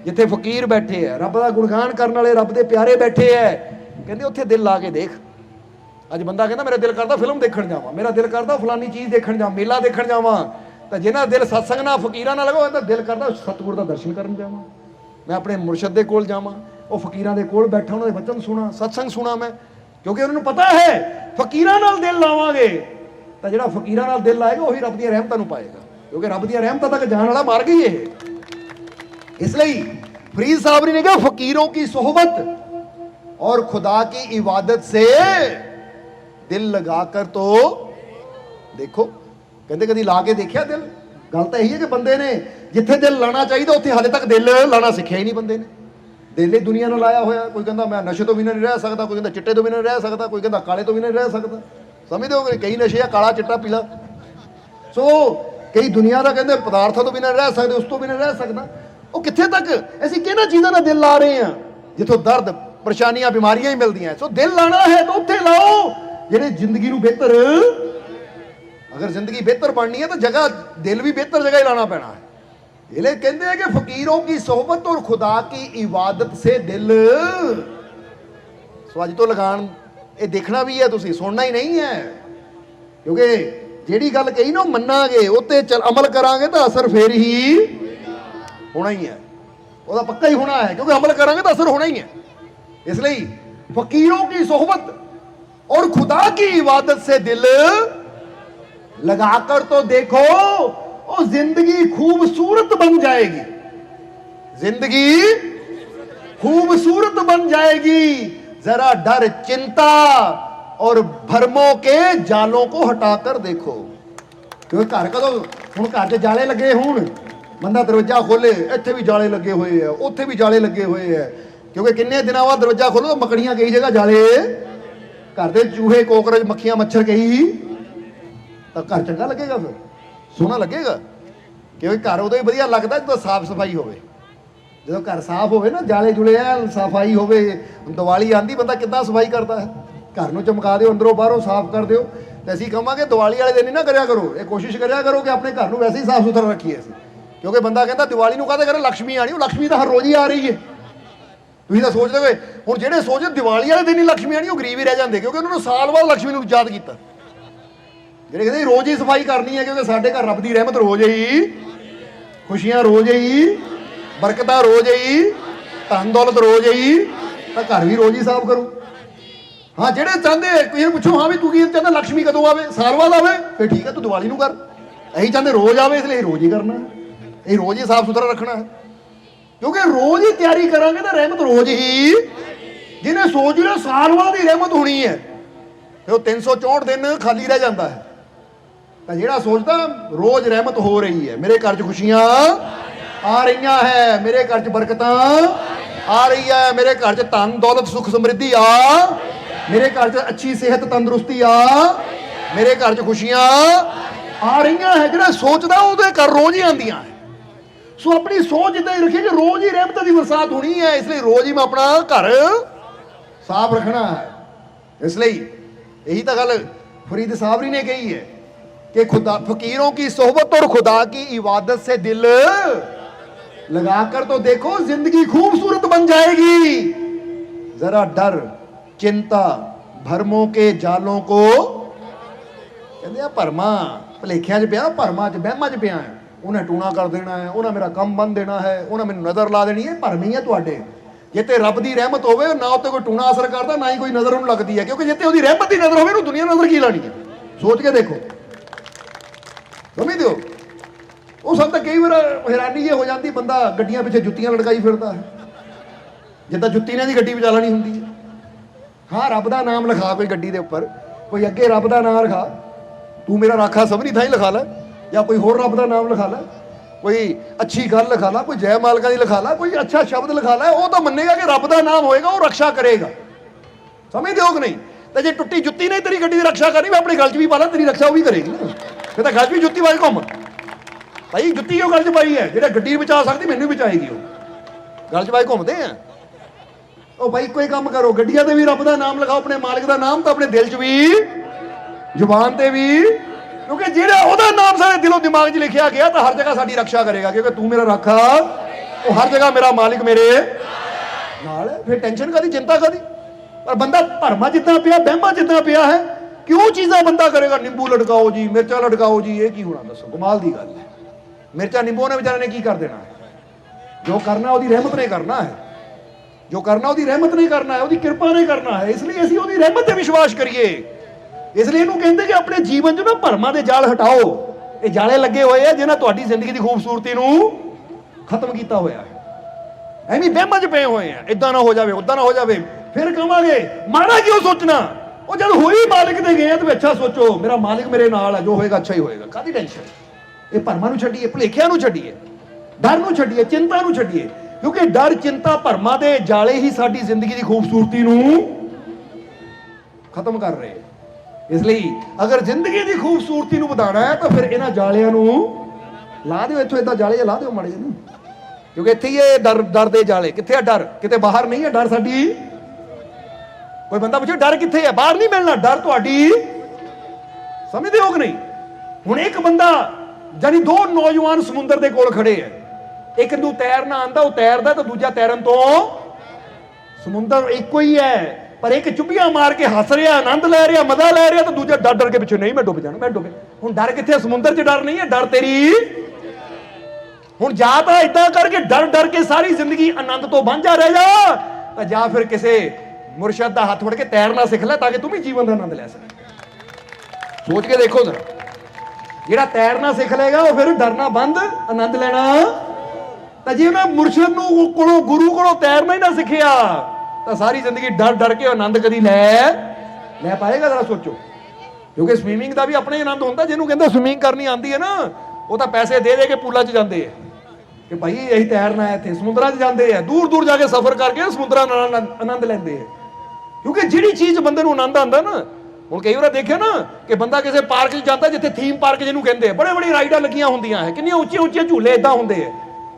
S1: ਜਿੱਥੇ ਫਕੀਰ ਬੈਠੇ ਆ ਰੱਬ ਦਾ ਗੁਣਗਾਨ ਕਰਨ ਵਾਲੇ ਰੱਬ ਦੇ ਪਿਆਰੇ ਬੈਠੇ ਐ ਕਹਿੰਦੇ ਉੱਥੇ ਦਿਲ ਲਾ ਕੇ ਦੇਖ ਅੱਜ ਬੰਦਾ ਕਹਿੰਦਾ ਮੇਰਾ ਦਿਲ ਕਰਦਾ ਫਿਲਮ ਦੇਖਣ ਜਾਵਾਂ ਮੇਰਾ ਦਿਲ ਕਰਦਾ ਫਲਾਨੀ ਚੀਜ਼ ਦੇਖਣ ਜਾਵਾਂ ਮੇਲਾ ਦੇਖਣ ਜਾਵਾਂ ਤਾਂ ਜਿਹਨਾਂ ਦਿਲ ਸਤਸੰਗ ਨਾਲ ਫਕੀਰਾਂ ਨਾਲ ਲਗੋ ਤਾਂ ਦਿਲ ਕਰਦਾ ਸਤਿਗੁਰ ਦਾ ਦਰਸ਼ਨ ਕਰਨ ਜਾਵਾਂ ਮੈਂ ਆਪਣੇ ਮੁਰਸ਼ਦ ਦੇ ਕੋਲ ਜਾਵਾਂ ਉਹ ਫਕੀਰਾਂ ਦੇ ਕੋਲ ਬੈਠਾ ਉਹਨਾਂ ਦੇ ਵਚਨ ਸੁਣਾ ਸਤਸੰਗ ਸੁਣਾ ਮੈਂ ਕਿਉਂਕਿ ਉਹਨਾਂ ਨੂੰ ਪਤਾ ਹੈ ਫਕੀਰਾਂ ਨਾਲ ਦਿਲ ਲਾਵਾਂਗੇ ਤਾਂ ਜਿਹੜਾ ਫਕੀਰਾਂ ਨਾਲ ਦਿਲ ਲਾਏਗਾ ਉਹੀ ਰੱਬ ਦੀਆਂ ਰਹਿਮਤਾਂ ਨੂੰ ਪਾਏਗਾ ਕਿਉਂਕਿ ਰੱਬ ਦੀਆਂ ਰਹਿਮਤਾਂ ਤੱਕ ਜਾਣ ਵਾਲਾ ਮਾਰਗ ਹੀ ਇਹ इसलिए फरीद साहब ने कहा फकीरों की सोहबत और खुदा की इबादत से दिल लगाकर तो ਦੇਖੋ ਕਹਿੰਦੇ ਕਦੀ ਲਾ ਕੇ ਦੇਖਿਆ ਦਿਲ ਗੱਲ ਤਾਂ ਇਹੀ ਹੈ ਕਿ ਬੰਦੇ ਨੇ ਜਿੱਥੇ ਦਿਲ ਲਾਣਾ ਚਾਹੀਦਾ ਉੱਥੇ ਹਾਲੇ ਤੱਕ ਦਿਲ ਲਾਣਾ ਸਿੱਖਿਆ ਹੀ ਨਹੀਂ ਬੰਦੇ ਨੇ ਦਿਲ ਹੀ ਦੁਨੀਆ ਨਾਲ ਲਾਇਆ ਹੋਇਆ, ਕੋਈ ਕਹਿੰਦਾ ਮੈਂ ਨਸ਼ੇ ਤੋਂ ਬਿਨਾਂ ਨਹੀਂ ਰਹਿ ਸਕਦਾ, ਕੋਈ ਕਹਿੰਦਾ ਚਿੱਟੇ ਤੋਂ ਬਿਨਾਂ ਨਹੀਂ ਰਹਿ ਸਕਦਾ, ਕੋਈ ਕਹਿੰਦਾ ਕਾਲੇ ਤੋਂ ਬਿਨਾਂ ਨਹੀਂ ਰਹਿ ਸਕਦਾ। ਸਮਝਦੇ ਹੋ ਕਈ ਨਸ਼ੇ ਆ, ਕਾਲਾ ਚਿੱਟਾ ਪੀਲਾ। ਸੋ ਕਈ ਦੁਨੀਆ ਦਾ ਕਹਿੰਦੇ ਪਦਾਰਥਾਂ ਤੋਂ ਬਿਨਾਂ ਰਹਿ ਸਕਦੇ, ਉਸ ਤੋਂ ਬਿਨਾਂ ਰਹਿ ਸਕਦਾ। ਉਹ ਕਿੱਥੇ ਤੱਕ? ਅਸੀਂ ਕਿਹਨਾਂ ਚੀਜ਼ਾਂ ਦਾ ਦਿਲ ਲਾ ਰਹੇ ਹਾਂ? ਜਿੱਥੋਂ ਦਰਦ, ਪਰੇਸ਼ਾਨੀਆਂ, ਬਿਮਾਰੀਆਂ ਹੀ ਮਿਲਦੀਆਂ। ਸੋ ਦਿਲ ਲਾਣਾ ਹੈ ਤਾਂ ਉੱਥੇ ਲਾਓ, ਜਿਹੜੇ ਜ਼ਿੰਦਗੀ ਨੂੰ ਬਿਹਤਰ ਅਗਰ ਜ਼ਿੰਦਗੀ ਬਿਹਤਰ ਬਣਨੀ ਹੈ ਤਾਂ ਜਗ੍ਹਾ ਦਿਲ ਵੀ ਬਿਹਤਰ ਜਗ੍ਹਾ ਹੀ ਲਾਣਾ ਪੈਣਾ ਹੈ। इसलिए कहते हैं कि फकीरों की सोहबत और खुदा की इबादत से दिल ਸੋ ਅੱਜ ਤੋਂ ਲਗਾਨ ਇਹ ਦੇਖਣਾ ਵੀ ਹੈ ਤੁਸੀਂ, ਸੁਣਨਾ ਹੀ ਨਹੀਂ ਹੈ। ਕਿਉਂਕਿ ਜਿਹੜੀ ਗੱਲ ਕਹੀ ਨਾ ਮੰਨਾਂਗੇ ਉੱਤੇ ਚਲ ਅਮਲ ਕਰਾਂਗੇ ਤਾਂ ਅਸਰ ਫੇਰ ਹੀ ਹੋਣਾ ਹੀ ਹੈ। ਉਹਦਾ ਪੱਕਾ ਹੀ ਹੋਣਾ ਹੈ, ਕਿਉਂਕਿ ਅਮਲ ਕਰਾਂਗੇ ਤਾਂ ਅਸਰ ਹੋਣਾ ਹੀ ਹੈ। ਇਸ ਲਈ ਫਕੀਰੋਂ ਕੀ ਸਹਬਤ और खुदा की इबादत से दिल लगाकर तो ਦੇਖੋ वो जिंदगी खूबसूरत बन जाएगी जिंदगी खूबसूरत बन जाएगी जरा डर चिंता और भरमों के जालों को हटाकर देखो ਕਿਉਂਕਿ ਘਰ ਕਦੋਂ ਹੁਣ ਘਰ 'ਚ ਜਾਲੇ ਲੱਗੇ ਹੋਣ ਬੰਦਾ ਦਰਵਾਜ਼ਾ ਖੋਲੇ ਇੱਥੇ ਵੀ ਜਾਲੇ ਲੱਗੇ ਹੋਏ ਆ ਉੱਥੇ ਵੀ ਜਾਲੇ ਲੱਗੇ ਹੋਏ ਆ ਕਿਉਂਕਿ ਕਿੰਨੇ ਦਿਨਾਂ ਬਾਅਦ ਦਰਵਾਜ਼ਾ ਖੋਲੋ ਤਾਂ ਮੱਕੜੀਆਂ ਕਈ ਜਗ੍ਹਾ ਜਾਲੇ ਘਰ ਦੇ ਚੂਹੇ ਕੋਕਰੋਚ ਮੱਖੀਆਂ ਮੱਛਰ ਕਈ ਤਾਂ ਘਰ ਚੰਗਾ ਲੱਗੇਗਾ ਫਿਰ ਸੋਹਣਾ ਲੱਗੇਗਾ। ਕਿਉਂਕਿ ਘਰ ਉਦੋਂ ਹੀ ਵਧੀਆ ਲੱਗਦਾ ਜਦੋਂ ਸਾਫ਼ ਸਫ਼ਾਈ ਹੋਵੇ। ਜਦੋਂ ਘਰ ਸਾਫ਼ ਹੋਵੇ ਨਾ, ਜਾਲੇ ਜੁਲੇ ਐ ਸਫ਼ਾਈ ਹੋਵੇ, ਦੀਵਾਲੀ ਆਂਦੀ, ਬੰਦਾ ਕਿੱਦਾਂ ਸਫ਼ਾਈ ਕਰਦਾ ਹੈ? ਘਰ ਨੂੰ ਚਮਕਾ ਦਿਓ, ਅੰਦਰੋਂ ਬਾਹਰੋਂ ਸਾਫ਼ ਕਰ ਦਿਓ। ਤੇ ਅਸੀਂ ਕਹਾਂਗੇ ਦੀਵਾਲੀ ਵਾਲੇ ਦਿਨ ਹੀ ਨਾ ਕਰਿਆ ਕਰੋ। ਇਹ ਕੋਸ਼ਿਸ਼ ਕਰਿਆ ਕਰੋ ਕਿ ਆਪਣੇ ਘਰ ਨੂੰ ਵੈਸੇ ਹੀ ਸਾਫ਼ ਸੁਥਰਾ ਰੱਖੀਏ ਅਸੀਂ। ਕਿਉਂਕਿ ਬੰਦਾ ਕਹਿੰਦਾ, ਦੀਵਾਲੀ ਨੂੰ ਕਹਦੇ ਕਰੇ ਲక్ష్ਮੀ ਆਣੀ? ਉਹ ਲక్ష్ਮੀ ਤਾਂ ਹਰ ਰੋਜ਼ ਹੀ ਆ ਰਹੀ ਹੈ ਤੁਸੀਂ ਤਾਂ ਸੋਚਦੇ ਹੋ ਹੁਣ ਜਿਹੜੇ ਸੋਚਦੇ, ਦੀਵਾਲੀ ਵਾਲੇ ਦਿਨ ਹੀ ਲక్ష్ਮੀ ਆਣੀ, ਉਹ ਗਰੀਬ ਹੀ ਰਹਿ ਜਾਂਦੇ, ਕਿਉਂਕਿ ਉਹਨਾਂ ਨੂੰ ਸਾਲ ਬਾਅਦ ਲక్ష్ਮੀ ਨੂੰ ਯਾਦ ਕੀਤਾ। ਜਿਹੜੇ ਕਹਿੰਦੇ ਰੋਜ਼ ਹੀ ਸਫ਼ਾਈ ਕਰਨੀ ਹੈ, ਕਿਉਂਕਿ ਸਾਡੇ ਘਰ ਰੱਬ ਦੀ ਰਹਿਮਤ ਰੋਜ਼ ਹੀ, ਖੁਸ਼ੀਆਂ ਰੋਜ਼ ਹੀ, ਬਰਕਤਾਂ ਰੋਜ਼ ਹੀ, ਧਨ ਦੌਲਤ ਰੋਜ਼ ਹੀ, ਤਾਂ ਘਰ ਵੀ ਰੋਜ਼ ਹੀ ਸਾਫ਼ ਕਰੋ। ਹਾਂ, ਜਿਹੜੇ ਚਾਹੁੰਦੇ ਕੋਈ ਪੁੱਛੋ, ਹਾਂ ਵੀ ਤੂੰ ਕੀ ਚਾਹੁੰਦਾ ਲక్ష్ਮੀ ਕਦੋਂ ਆਵੇ? ਸਾਲ ਬਾਅਦ ਆਵੇ? ਫੇ ਠੀਕ ਹੈ ਤੂੰ ਦੀਵਾਲੀ ਨੂੰ ਕਰ। ਅਸੀਂ ਚਾਹੁੰਦੇ ਰੋਜ਼ ਆਵੇ, ਇਸ ਲਈ ਰੋਜ਼ ਹੀ ਕਰਨਾ। ਹੈ। ਇਹ ਰੋਜ਼ ਹੀ ਸਾਫ਼ ਸੁਥਰਾ ਰੱਖਣਾ। ਹੈ ਕਿਉਂਕਿ ਰੋਜ਼ ਹੀ ਤਿਆਰੀ ਕਰਾਂਗੇ ਤਾਂ ਰਹਿਮਤ ਰੋਜ਼ ਹੀ। ਜਿਹਨੇ ਸੋਚ ਲਿਆ, ਸਾਲ ਬਾਅਦ ਹੀ ਰਹਿਮਤ ਹੋਣੀ ਹੈ। ਤੇ ਉਹ 364 ਦਿਨ ਖਾਲੀ ਰਹਿ ਜਾਂਦਾ ਹੈ। ਤਾਂ ਜਿਹੜਾ ਸੋਚਦਾ, ਰੋਜ਼ ਰਹਿਮਤ ਹੋ ਰਹੀ ਹੈ। ਮੇਰੇ ਘਰ 'ਚ ਖੁਸ਼ੀਆਂ ਆ ਰਹੀਆਂ ਹੈ। ਮੇਰੇ ਘਰ 'ਚ ਬਰਕਤਾਂ ਆ ਰਹੀਆਂ ਹੈ। ਮੇਰੇ ਘਰ 'ਚ ਧਨ, ਦੌਲਤ, ਸੁਖ, ਸਮਰਿੱਧੀ ਆ। ਮੇਰੇ ਘਰ 'ਚ ਅੱਛੀ ਸਿਹਤ, ਤੰਦਰੁਸਤੀ ਆ। ਮੇਰੇ ਘਰ 'ਚ ਖੁਸ਼ੀਆਂ ਆ ਰਹੀਆਂ ਹੈ। ਜਿਹੜਾ ਸੋਚਦਾ, ਉਹਦੇ ਘਰ ਰੋਜ਼ ਹੀ ਆਉਂਦੀਆਂ ਸੋ ਆਪਣੀ ਸੋਚ ਇਦਾਂ ਹੀ ਰੱਖੀ ਕਿ ਰੋਜ਼ ਹੀ ਰਹਿਮਤ ਦੀ ਬਰਸਾਤ ਹੋਣੀ ਹੈ। ਇਸ ਲਈ ਰੋਜ਼ ਹੀ ਮੈਂ ਆਪਣਾ ਘਰ ਸਾਫ਼ ਰੱਖਣਾ ਹੈ। ਇਸ ਲਈ ਇਹੀ ਤਾਂ ਗੱਲ ਫਰੀਦ ਸਾਹਿਬ ਨੇ ਕਹੀ ਹੈ। कि खुदा फकीरों की सोहबत और खुदा की इबादत से दिल लगाकर तो देखो जिंदगी खूबसूरत बन जाएगी जरा डर चिंता भरमों के जालों को ਕਹਿੰਦੇ ਆ ਭਰਮਾ ਭਲੇਖਿਆਂ 'ਚ ਪਿਆ ਭਰਮਾਂ 'ਚ ਵਹਿਮਾਂ 'ਚ ਪਿਆ ਹੈ ਉਹਨੇ ਟੂਣਾ ਕਰ ਦੇਣਾ ਹੈ ਉਹਨਾਂ ਮੇਰਾ ਕੰਮ ਬੰਦ ਦੇਣਾ ਹੈ ਉਹਨਾਂ ਮੈਨੂੰ ਨਜ਼ਰ ਲਾ ਦੇਣੀ ਹੈ ਭਰਮ ਹੀ ਹੈ ਤੁਹਾਡੇ ਜੇ ਤੇ ਰੱਬ ਦੀ ਰਹਿਮਤ ਹੋਵੇ ਨਾ ਉੱਤੇ ਕੋਈ ਟੂਣਾ ਅਸਰ ਕਰਦਾ ਨਾ ਹੀ ਕੋਈ ਨਜ਼ਰ ਉਹਨੂੰ ਲੱਗਦੀ ਹੈ ਕਿਉਂਕਿ ਜੇ ਤੇ ਉਹਦੀ ਰਹਿਮਤ ਦੀ ਨਜ਼ਰ ਹੋਵੇ ਉਹਨੂੰ ਦੁਨੀਆ ਨਜ਼ਰ ਕੀ ਲਾਣੀ ਹੈ ਸੋਚ ਕੇ ਦੇਖੋ ਸਮਝਦੇ ਹੋ ਉਹ ਸਭ ਤਾਂ ਕਈ ਵਾਰ ਹੈਰਾਨੀ ਇਹ ਹੋ ਜਾਂਦੀ, ਬੰਦਾ ਗੱਡੀਆਂ ਪਿੱਛੇ ਜੁੱਤੀਆਂ ਲੜਕਾਈ ਫਿਰਦਾ। ਹੈ ਜਿੱਦਾਂ ਜੁੱਤੀ ਨੇ ਦੀ ਗੱਡੀ ਵਿਚਾ ਲੈਣੀ ਹੁੰਦੀ ਹੈ। ਹਾਂ, ਰੱਬ ਦਾ ਨਾਮ ਲਿਖਾ ਕੋਈ ਗੱਡੀ ਦੇ ਉੱਪਰ। ਕੋਈ ਅੱਗੇ ਰੱਬ ਦਾ ਨਾਮ ਲਿਖਾ। ਤੂੰ ਮੇਰਾ ਰਾਖਾ ਸਭਰੀ ਥਾਂ ਹੀ ਲਿਖਾ ਲੈ। ਜਾਂ ਕੋਈ ਹੋਰ ਰੱਬ ਦਾ ਨਾਮ ਲਿਖਾ ਲੈ। ਕੋਈ ਅੱਛੀ ਗੱਲ ਲਿਖਾ ਲਾ, ਕੋਈ ਜੈ ਮਾਲਕਾ ਦੀ ਲਿਖਾ ਲਾ, ਕੋਈ ਅੱਛਾ ਸ਼ਬਦ ਲਿਖਾ ਲੈ। ਉਹ ਤਾਂ ਮੰਨੇਗਾ ਕਿ ਰੱਬ ਦਾ ਨਾਮ ਹੋਏਗਾ, ਉਹ ਰੱਖਿਆ ਕਰੇਗਾ। ਸਮਝਦੇ ਹੋ ਕਿ ਨਹੀਂ? ਤੇ ਜੇ ਟੁੱਟੀ ਜੁੱਤੀ ਨਹੀਂ ਤੇਰੀ ਗੱਡੀ ਦੀ ਰੱਖਿਆ ਕਰਨੀ, ਮੈਂ ਆਪਣੀ ਗੱਲ 'ਚ ਵੀ ਪਾ ਲਾਂ, ਤੇਰੀ ਰੱਖਿਆ ਉਹ ਵੀ ਕਰੇਗੀ ਨਾ। ਫਿਰ ਤਾਂ ਗਲ ਵੀ ਜੁੱਤੀ ਵਾਈ ਘੁੰਮ। ਭਾਈ, ਜੁੱਤੀ ਉਹ ਗੱਲ 'ਚ ਪਾਈ ਹੈ ਜਿਹੜਾ ਗੱਡੀ ਬਚਾ ਸਕਦੀ, ਮੈਨੂੰ ਬਚਾਏਗੀ ਉਹ ਗੱਲ 'ਚ ਪਾਈ ਘੁੰਮਦੇ ਆ। ਉਹ ਭਾਈ ਕੋਈ ਕੰਮ ਕਰੋ। ਗੱਡੀਆਂ ਤੇ ਵੀ ਰੱਬ ਦਾ ਨਾਮ ਲਗਾਓ, ਆਪਣੇ ਮਾਲਕ ਦਾ ਨਾਮ ਤਾਂ ਆਪਣੇ ਦਿਲ 'ਚ ਵੀ, ਜ਼ੁਬਾਨ ਤੇ ਵੀ। ਕਿਉਂਕਿ ਜਿਹੜਾ ਉਹਦਾ ਨਾਮ ਸਾਡੇ ਦਿਲੋਂ ਦਿਮਾਗ 'ਚ ਲਿਖਿਆ ਗਿਆ, ਤਾਂ ਹਰ ਜਗ੍ਹਾ ਸਾਡੀ ਰੱਖਿਆ ਕਰੇਗਾ। ਕਿਉਂਕਿ ਤੂੰ ਮੇਰਾ ਰਾਖਾ, ਉਹ ਹਰ ਜਗ੍ਹਾ ਮੇਰਾ ਮਾਲਿਕ ਮੇਰੇ ਨਾਲ ਫਿਰ ਟੈਨਸ਼ਨ ਕਾਦੀ, ਚਿੰਤਾ ਕਾਦੀ? ਪਰ ਬੰਦਾ ਭਰਮਾ ਜਿੱਦਾਂ ਪਿਆ, ਵਹਿਮਾ ਜਿੱਦਾਂ ਪਿਆ ਹੈ ਕਿਉਂ ਚੀਜ਼ਾਂ ਬੰਦਾ ਕਰੇਗਾ? ਨਿੰਬੂ ਲਟਕਾਓ ਜੀ, ਮਿਰਚਾਂ ਲਟਕਾਓ ਜੀ, ਇਹ ਕੀ ਹੋਣਾ ਦੱਸੋ? ਕਮਾਲ ਦੀ ਗੱਲ ਹੈ। ਮਿਰਚਾਂ ਨਿੰਬੂ ਨੇ ਵਿਚਾਰੇ ਨੇ ਕੀ ਕਰ ਦੇਣਾ ਹੈ? ਜੋ ਕਰਨਾ ਉਹਦੀ ਰਹਿਮਤ ਨੇ ਕਰਨਾ ਹੈ। ਜੋ ਕਰਨਾ ਉਹਦੀ ਰਹਿਮਤ ਨੇ ਕਰਨਾ ਹੈ, ਉਹਦੀ ਕਿਰਪਾ ਨੇ ਕਰਨਾ ਹੈ। ਇਸ ਲਈ ਅਸੀਂ ਉਹਦੀ ਰਹਿਮਤ ਤੇ ਵਿਸ਼ਵਾਸ ਕਰੀਏ। ਇਸ ਲਈ ਇਹਨੂੰ ਕਹਿੰਦੇ ਕਿ ਆਪਣੇ ਜੀਵਨ 'ਚ ਨਾ ਭਰਮਾਂ ਦੇ ਜਾਲ ਹਟਾਓ। ਇਹ ਜਾਲੇ ਲੱਗੇ ਹੋਏ ਆ ਜਿਹਨਾਂ ਤੁਹਾਡੀ ਜ਼ਿੰਦਗੀ ਦੀ ਖੂਬਸੂਰਤੀ ਨੂੰ ਖਤਮ ਕੀਤਾ ਹੋਇਆ ਹੈ। ਐਵੇਂ ਵਹਿਮਾਂ 'ਚ ਪਏ ਹੋਏ ਆ। ਇਦਾਂ ਨਾ ਹੋ ਜਾਵੇ ਉਦਾਂ ਨਾ ਹੋ ਜਾਵੇ। ਫਿਰ ਕਵਾਂਗੇ, ਮਾੜਾ ਕਿਉਂ ਸੋਚਣਾ? ਉਹ ਜਦ ਹੋਈ ਮਾਲਕ ਦੇ ਗਏ ਤੇ ਅੱਛਾ ਸੋਚੋ, ਮੇਰਾ ਮਾਲਕ ਮੇਰੇ ਨਾਲ ਹੈ ਜੋ ਹੋਏਗਾ ਅੱਛਾ ਹੀ ਹੋਏਗਾ। ਕਾਦੀ ਟੈਨਸ਼ਨ ਇਹ ਭਰਮਾਂ ਨੂੰ ਛੱਡੀਏ, ਭੁਲੇਖਿਆਂ ਨੂੰ ਛੱਡੀਏ, ਡਰ ਨੂੰ ਛੱਡੀਏ, ਚਿੰਤਾ ਨੂੰ ਛੱਡੀਏ, ਕਿਉਂਕਿ ਡਰ, ਚਿੰਤਾ ਭਰਮਾਂ ਦੇ ਜਾਲੇ ਹੀ ਸਾਡੀ ਜ਼ਿੰਦਗੀ ਦੀ ਖੂਬਸੂਰਤੀ ਨੂੰ ਖਤਮ ਕਰ ਰਹੇ ਇਸ ਲਈ ਅਗਰ ਜ਼ਿੰਦਗੀ ਦੀ ਖੂਬਸੂਰਤੀ ਨੂੰ ਵਧਾਉਣਾ ਹੈ, ਤਾਂ ਫਿਰ ਇਹਨਾਂ ਜਾਲਿਆਂ ਨੂੰ ਲਾ ਦਿਓ, ਇੱਥੋਂ ਇਦਾਂ ਜਾਲੇ ਜਿਹੇ ਲਾ ਦਿਓ ਮਾੜੇ ਜਿਹੇ ਨੂੰ। ਕਿਉਂਕਿ ਇੱਥੇ ਹੀ ਇਹ ਡਰ ਡਰ ਦੇ ਜਾਲੇ। ਕਿੱਥੇ ਆ ਡਰ? ਕਿਤੇ ਬਾਹਰ ਨਹੀਂ ਹੈ ਡਰ ਸਾਡੀ। ਕੋਈ ਬੰਦਾ ਪੁੱਛੇ, ਡਰ ਕਿੱਥੇ ਹੈ ਬਾਹਰ ਨਹੀਂ ਮਿਲਣਾ, ਡਰ ਤੁਹਾਡੀ। ਸਮਝਦੇ ਹੋ ਕਿ ਨਹੀਂ? ਹੁਣ ਇੱਕ ਬੰਦਾ ਜਾਨੀ ਦੋ ਨੌਜਵਾਨ ਸਮੁੰਦਰ ਦੇ ਕੋਲ ਖੜੇ ਹੈ ਇੱਕ ਨੂੰ ਤੈਰਨਾ ਆਂਦਾ, ਉਹ ਤੈਰਦਾ ਤਾਂ ਦੂਜਾ ਤੈਰਨ ਤੋਂ ਸਮੁੰਦਰ ਇੱਕੋ ਹੀ ਹੈ। ਪਰ ਇੱਕ ਚੁੱਪੀਆਂ ਮਾਰ ਕੇ ਹੱਸ ਰਿਹਾ, ਆਨੰਦ ਲੈ ਰਿਹਾ, ਮਜ਼ਾ ਲੈ ਰਿਹਾ, ਤਾਂ ਦੂਜਾ ਡਰ ਡਰ ਕੇ ਪਿੱਛੇ, ਨਹੀਂ, ਮੈਂ ਡੁੱਬ ਜਾਣਾ, ਮੈਂ ਡੁੱਬ ਹੁਣ ਡਰ ਕਿੱਥੇ ਸਮੁੰਦਰ 'ਚ ਡਰ ਨਹੀਂ ਹੈ, ਡਰ ਤੇਰੀ। ਹੁਣ ਜਾਂ ਤਾਂ ਇਦਾਂ ਕਰਕੇ, ਡਰ ਡਰ ਕੇ ਸਾਰੀ ਜ਼ਿੰਦਗੀ ਆਨੰਦ ਤੋਂ ਵਾਂਝਾ ਰਹਿ ਜਾ, ਤਾਂ ਜਾਂ ਫਿਰ ਕਿਸੇ ਮੁਰਸ਼ਦ ਦਾ ਹੱਥ ਫੜ ਕੇ ਤੈਰਨਾ ਸਿੱਖ ਲੈ ਤਾਂ ਕਿ ਤੂੰ ਵੀ ਜੀਵਨ ਦਾ ਆਨੰਦ ਲੈ ਸਕੇ। ਸੋਚ ਕੇ ਦੇਖੋ ਜ਼ਰਾ। ਜਿਹੜਾ ਤੈਰਨਾ ਸਿੱਖ ਲੇਗਾ ਉਹ ਫਿਰ ਡਰਨਾ ਬੰਦ, ਆਨੰਦ ਲੈਣਾ। ਤਾਂ ਜੇ ਉਹਨੇ ਮੁਰਸ਼ਦ ਨੂੰ ਕੋਲੋਂ, ਗੁਰੂ ਕੋਲੋਂ ਤੈਰਨਾ ਹੀ ਨਾ ਸਿੱਖਿਆ, ਤਾਂ ਸਾਰੀ ਜ਼ਿੰਦਗੀ ਡਰ ਡਰ ਕੇ ਆਨੰਦ ਕਦੀ ਲੈ ਲੈ ਪਾਏਗਾ ਜ਼ਰਾ ਸੋਚੋ। ਕਿਉਂਕਿ ਸਵੀਮਿੰਗ ਦਾ ਵੀ ਆਪਣਾ ਹੀ ਆਨੰਦ ਹੁੰਦਾ, ਜਿਹਨੂੰ ਕਹਿੰਦਾ ਸਵੀਮਿੰਗ ਕਰਨੀ ਆਂਦੀ ਹੈ ਨਾ, ਉਹ ਤਾਂ ਪੈਸੇ ਦੇ ਦੇ ਕੇ ਪੂਲਾਂ 'ਚ ਜਾਂਦੇ ਆ। ਕਿ ਭਾਈ ਇਹੀ ਤੈਰਨਾ ਹੈ ਇੱਥੇ, ਸਮੁੰਦਰਾਂ 'ਚ ਜਾਂਦੇ ਆ, ਦੂਰ ਦੂਰ ਜਾ ਕੇ ਸਫ਼ਰ ਕਰਕੇ ਸਮੁੰਦਰਾਂ ਨਾਲ ਆਨੰਦ- ਆਨੰਦ ਲੈਂਦੇ ਆ। ਕਿਉਂਕਿ ਜਿਹੜੀ ਚੀਜ਼ ਬੰਦੇ ਨੂੰ ਆਨੰਦ ਆਉਂਦਾ ਨਾ, ਹੁਣ ਕਈ ਵਾਰ ਦੇਖਿਆ ਨਾ ਕਿ ਬੰਦਾ ਕਿਸੇ ਪਾਰਕ 'ਚ ਜਾਂਦਾ ਜਿੱਥੇ ਥੀਮ ਪਾਰਕ ਜਿਹਨੂੰ ਕਹਿੰਦੇ ਆ, ਬੜੇ ਬੜੀ ਰਾਈਡਾਂ ਲੱਗੀਆਂ ਹੁੰਦੀਆਂ ਹੈ ਕਿੰਨੀਆਂ ਉੱਚੀਆਂ ਉੱਚੀਆਂ ਝੂਲੇ ਇਦਾਂ ਹੁੰਦੇ ਆ